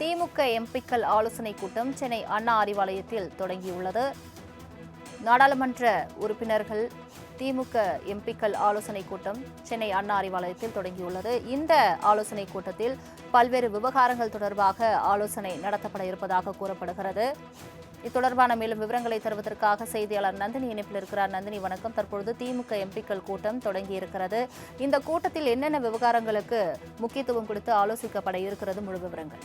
திமுக எம்பிக்கள் ஆலோசனை கூட்டம் சென்னை அண்ணா அறிவாலயத்தில் தொடங்கியுள்ளது. நாடாளுமன்ற உறுப்பினர்கள் திமுக எம்பிக்கள் ஆலோசனை கூட்டம் சென்னை அண்ணா அறிவாலயத்தில் தொடங்கியுள்ளது. இந்த ஆலோசனை கூட்டத்தில் பல்வேறு விவகாரங்கள் தொடர்பாக ஆலோசனை நடத்தப்பட இருப்பதாக கூறப்படுகிறது. இது தொடர்பான மேலும் விவரங்களை தருவதற்காக செய்தியாளர் நந்தினி இணைப்பில் இருக்கிறார். நந்தினி வணக்கம். தற்பொழுது திமுக எம்பிக்கள் கூட்டம் தொடங்கி இருக்கிறது இந்த கூட்டத்தில் என்னென்ன விவகாரங்களுக்கு முக்கியத்துவம் கொடுத்து ஆலோசிக்கப்பட இருக்கிறது? முழு விவரங்கள்.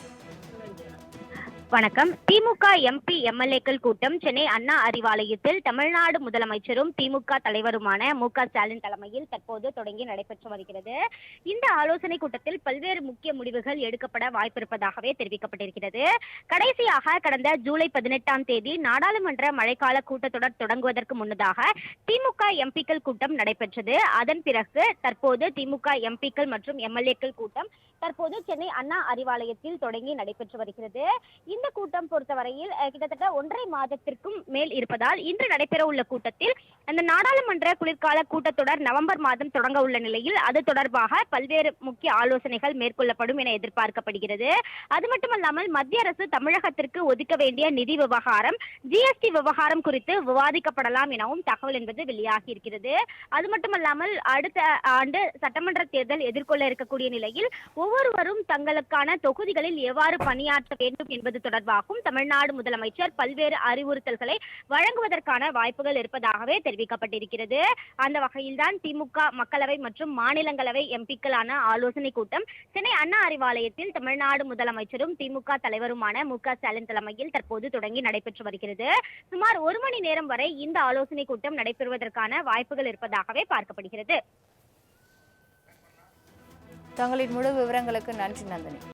வணக்கம். திமுக எம்பி எம்எல்ஏக்கள் கூட்டம் சென்னை அண்ணா அறிவாலயத்தில் தமிழ்நாடு முதலமைச்சரும் திமுக தலைவருமான மு க ஸ்டாலின் தலைமையில் தற்போது தொடங்கி நடைபெற்று வருகிறது. இந்த ஆலோசனை கூட்டத்தில் பல்வேறு முக்கிய முடிவுகள் எடுக்கப்பட வாய்ப்பிருப்பதாகவே தெரிவிக்கப்பட்டிருக்கிறது. கடைசியாக கடந்த ஜூலை பதினெட்டாம் தேதி நாடாளுமன்ற மழைக்கால கூட்டத்தொடர் தொடங்குவதற்கு முன்னதாக திமுக எம்பிக்கள் கூட்டம் நடைபெற்றது. அதன் பிறகு தற்போது திமுக எம்பிக்கள் மற்றும் எம்எல்ஏக்கள் கூட்டம் தற்போது சென்னை அண்ணா அறிவாலயத்தில் தொடங்கி நடைபெற்று வருகிறது. இந்த கூட்டம் பொறுத்தவரையில் கிட்டத்தட்ட ஒன்றரை மாதத்திற்கும் மேல் இருப்பதால் இன்று நடைபெற உள்ள கூட்டத்தில் அந்த நாடாளுமன்ற குளிர்கால கூட்டத்தொடர் நவம்பர் மாதம் தொடங்க உள்ள நிலையில் அது தொடர்பாக பல்வேறு முக்கிய ஆலோசனைகள் மேற்கொள்ளப்படும் என எதிர்பார்க்கப்படுகிறது. அது மட்டுமல்லாமல் மத்திய அரசு தமிழகத்திற்கு ஒதுக்க வேண்டிய நிதி விவகாரம் ஜிஎஸ்டி விவகாரம் குறித்து விவாதிக்கப்படலாம் எனவும் தகவல் என்பது வெளியாகி இருக்கிறது. அது மட்டுமல்லாமல் அடுத்த ஆண்டு சட்டமன்ற தேர்தல் எதிர்கொள்ள இருக்கக்கூடிய நிலையில் ஒவ்வொருவரும் தங்களுக்கான தொகுதிகளில் எவ்வாறு பணியாற்ற வேண்டும் என்பது தொடர்பாகவும் தமிழ்நாடு முதலமைச்சர் பல்வேறு அறிவுறுத்தல்களை வழங்குவதற்கான வாய்ப்புகள் இருப்பதாகவே தெரிவிக்கப்பட்டிருக்கிறது. அந்த வகையில்தான் திமுக மக்களவை மற்றும் மாநிலங்களவை எம்பிக்களான ஆலோசனை கூட்டம் சென்னை அண்ணா அறிவாலயத்தில் தமிழ்நாடு முதலமைச்சரும் திமுக தலைவருமான மு க ஸ்டாலின் தலைமையில் தற்போது தொடங்கி நடைபெற்று வருகிறது. சுமார் ஒரு மணி நேரம் வரை இந்த ஆலோசனை கூட்டம் நடைபெறுவதற்கான வாய்ப்புகள் இருப்பதாகவே பார்க்கப்படுகிறது. தங்களின் முழு விவரங்களுக்கு நன்றி நந்தினி.